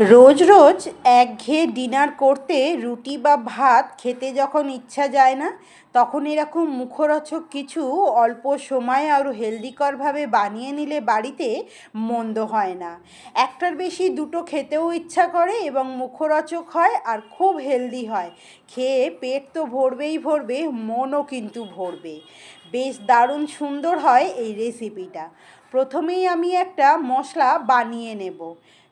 রোজ রোজ একঘেয়ে ডিনার করতে রুটি বা ভাত খেতে যখন ইচ্ছা যায় না, তখন এরকম মুখরোচক কিছু অল্প সময়ে আরও হেলদিকরভাবে বানিয়ে নিলে বাড়িতে মন্দ হয় না। একটার বেশি দুটো খেতেও ইচ্ছা করে এবং মুখরোচক হয় আর খুব হেলদি হয়। খেয়ে পেট তো ভরবেই ভরবে, মনও কিন্তু ভরবে। বেশ দারুণ সুন্দর হয় এই রেসিপিটা। প্রথমেই আমি একটা মশলা বানিয়ে নেব।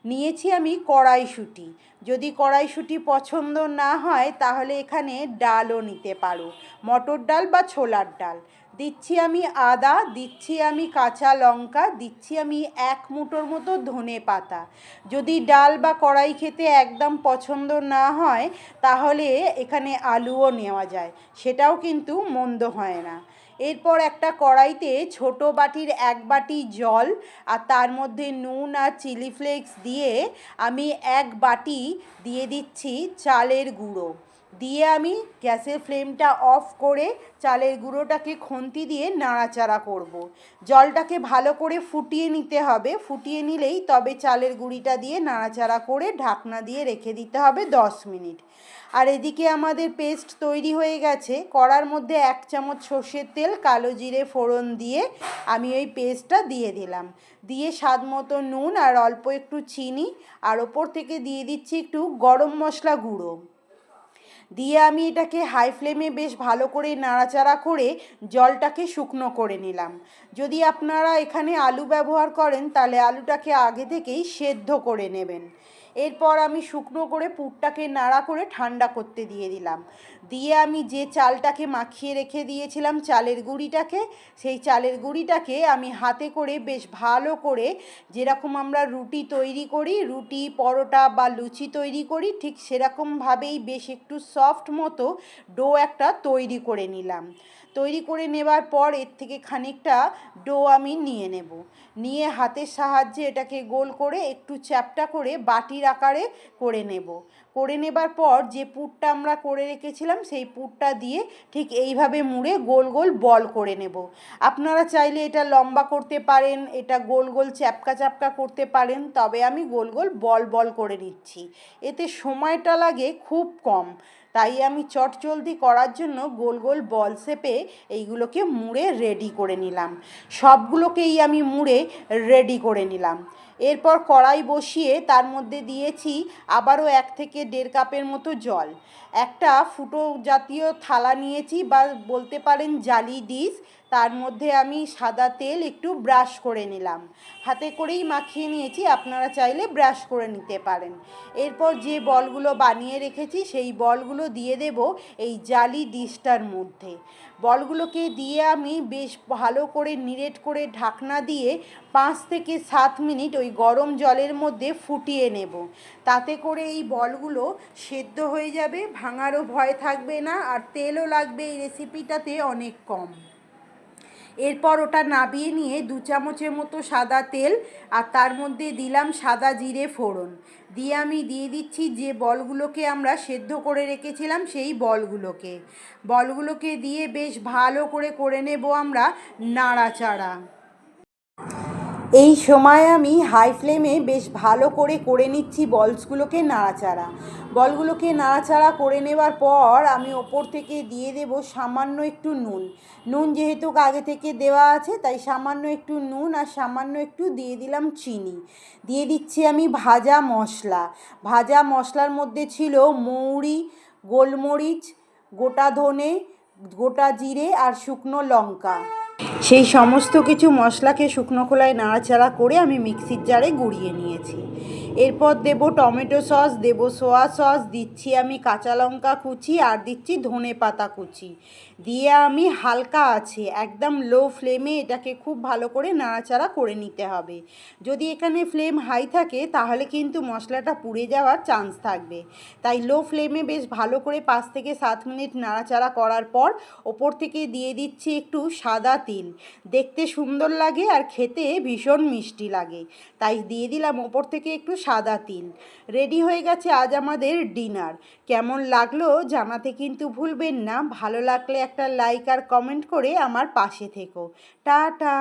নিয়েছি আমি কড়াইশুঁটি। যদি কড়াইশুঁটি পছন্দ না হয়, তাহলে এখানে ডালও নিতে পারো। মটর ডাল বা ছোলার ডাল। দিচ্ছি আমি আদা, দিচ্ছি আমি কাঁচা লঙ্কা, দিচ্ছি আমি এক মুঠোর মতো ধনে পাতা। যদি ডাল বা কড়াই খেতে একদম পছন্দ না হয়, তাহলে এখানে আলুও নেওয়া যায়। সেটাও কিন্তু মন্দ হয় না। এরপর একটা কড়াইতে ছোট বাটির এক বাটি জল আর তার মধ্যে নুন আর চিলি ফ্লেক্স দিয়ে আমি এক বাটি দিয়ে দিচ্ছি চালের গুঁড়ো। দিয়ে আমি গ্যাসের ফ্লেমটা অফ করে চালের গুঁড়োটাকে খুন্তি দিয়ে নাড়াচাড়া করব। জলটাকে ভালো করে ফুটিয়ে নিতে হবে। ফুটিয়ে নিলেই তবে চালের গুঁড়িটা দিয়ে নাড়াচাড়া করে ঢাকনা দিয়ে রেখে দিতে হবে দশ মিনিট। আর এদিকে আমাদের পেস্ট তৈরি হয়ে গেছে। কড়ার মধ্যে এক চামচ সর্ষের তেল, কালো জিরে ফোড়ন দিয়ে আমি ওই পেস্টটা দিয়ে দিলাম। দিয়ে স্বাদ মতো নুন আর অল্প একটু চিনি। আর ওপর থেকে দিয়ে দিচ্ছি একটু গরম মশলা গুঁড়ো। দিয়ে আমি এটাকে হাই ফ্লেমে বেশ ভালো করে নাড়াচাড়া করে জলটাকে শুকনো করে নিলাম। যদি আপনারা এখানে আলু ব্যবহার করেন, তাহলে আলুটাকে আগে থেকেই সেদ্ধ করে নেবেন। এরপর আমি শুকনো করে পুরটাকে নাড়া করে ঠান্ডা করতে দিয়ে দিলাম। দিয়ে আমি যে চালটাকে মাখিয়ে রেখে দিয়েছিলাম চালের গুঁড়িটাকে, সেই চালের গুঁড়িটাকে আমি হাতে করে বেশ ভালো করে যেরকম আমরা রুটি তৈরি করি, রুটি, পরোটা বা লুচি তৈরি করি, ঠিক সেরকমভাবেই বেশ একটু সফট মতো ডো একটা তৈরি করে নিলাম। তৈরি করে নেবার পর এর থেকে খানিকটা ডো আমি নিয়ে নেব। নিয়ে হাতের সাহায্যে এটাকে গোল করে একটু চ্যাপটা করে বাটির আকারে করে নেব। করে নেবার পর যে পুরটা আমরা করে রেখেছিলাম, সেই পুরটা দিয়ে ঠিক এইভাবে মুড়ে গোল গোল বল করে নেব। আপনারা চাইলে এটা লম্বা করতে পারেন, এটা গোল গোল চ্যাপকা চ্যাপকা করতে পারেন, তবে আমি গোল গোল বল বল করে নিচ্ছি। এতে সময়টা লাগে খুব কম। তাই আমি চটজলদি করার জন্য গোল গোল বল শেপে এইগুলোকে মুড়ে রেডি করে নিলাম। সবগুলোকেই আমি মুড়ে রেডি করে নিলাম। এরপর কড়াই বসিয়ে তার মধ্যে দিয়েছি আবারও এক থেকে দেড় কাপের মতো জল। একটা ফুটো জাতীয় থালা নিয়েছি বা বলতে পারেন জালি ডিশ। তার মধ্যে আমি সাদা তেল একটু ব্রাশ করে নিলাম। হাতে করেই মাখিয়ে নিয়েছি, আপনারা চাইলে ব্রাশ করে নিতে পারেন। এরপর যে বলগুলো বানিয়ে রেখেছি, সেই বলগুলো দিয়ে দেব এই জালি ডিশটার মধ্যে। বলগুলোকে দিয়ে আমি বেশ ভালো করে নিরেট করে ঢাকনা দিয়ে পাঁচ থেকে সাত মিনিট ওই গরম জলের মধ্যে ফুটিয়ে নেব। তাতে করে এই বলগুলো সেদ্ধ হয়ে যাবে, ভাঙারও ভয় থাকবে না, আর তেলও লাগবে এই রেসিপিটাতে অনেক কম। এরপর ওটা নাবিয়ে নিয়ে দু চামচের মতো সাদা তেল আর তার মধ্যে দিলাম সাদা জিরে ফোড়ন। দিয়ে আমি দিয়ে দিচ্ছি যে বলগুলোকে আমরা সেদ্ধ করে রেখেছিলাম সেই বলগুলোকে। বলগুলোকে দিয়ে বেশ ভালো করে করে নেব আমরা নাড়াচাড়া। এই সময় আমি হাই ফ্লেমে বেশ ভালো করে করে নিচ্ছি বলসগুলোকে নাড়াচাড়া। বলগুলোকে নাড়াচাড়া করে নেবার পর আমি ওপর থেকে দিয়ে দেব সামান্য একটু নুন। নুন যেহেতু আগে থেকে দেওয়া আছে, তাই সামান্য একটু নুন আর সামান্য একটু দিয়ে দিলাম চিনি। দিয়ে দিচ্ছি আমি ভাজা মশলা। ভাজা মশলার মধ্যে ছিল মৌরি, গোলমরিচ, গোটা ধনে, গোটা জিরে আর শুকনো লঙ্কা। সেই সমস্ত কিছু মশলাকে শুকনো খোলায় নাড়াচাড়া করে আমি মিক্সির জারে গুঁড়িয়ে নিয়েছি। এরপর দেব টমেটো সস, দেব সোয়া সস, দিচ্ছি আমি কাঁচা লঙ্কা কুচি আর দিচ্ছি ধনে পাতা কুচি। দিয়ে আমি হালকা আছে, একদম লো ফ্লেমে এটাকে খুব ভালো করে নাড়াচাড়া করে নিতে হবে। যদি এখানে ফ্লেম হাই থাকে, তাহলে কিন্তু মশলাটা পুড়ে যাওয়ার চান্স থাকবে। তাই লো ফ্লেমে বেশ ভালো করে পাঁচ থেকে সাত মিনিট নাড়াচাড়া করার পর ওপর থেকে দিয়ে দিচ্ছি একটু সাদা তিল। দেখতে সুন্দর লাগে আর খেতে ভীষণ মিষ্টি লাগে। তাই দিয়ে দিলাম, ওপর থেকে একটু সাদা তিল। রেডি হয়ে গেছে আজ আমাদের ডিনার। কেমন লাগল জানাতে কিন্তু ভুলবেন না। ভালো লাগলে একটা লাইক আর কমেন্ট করে আমার পাশে থেকো। টাটা!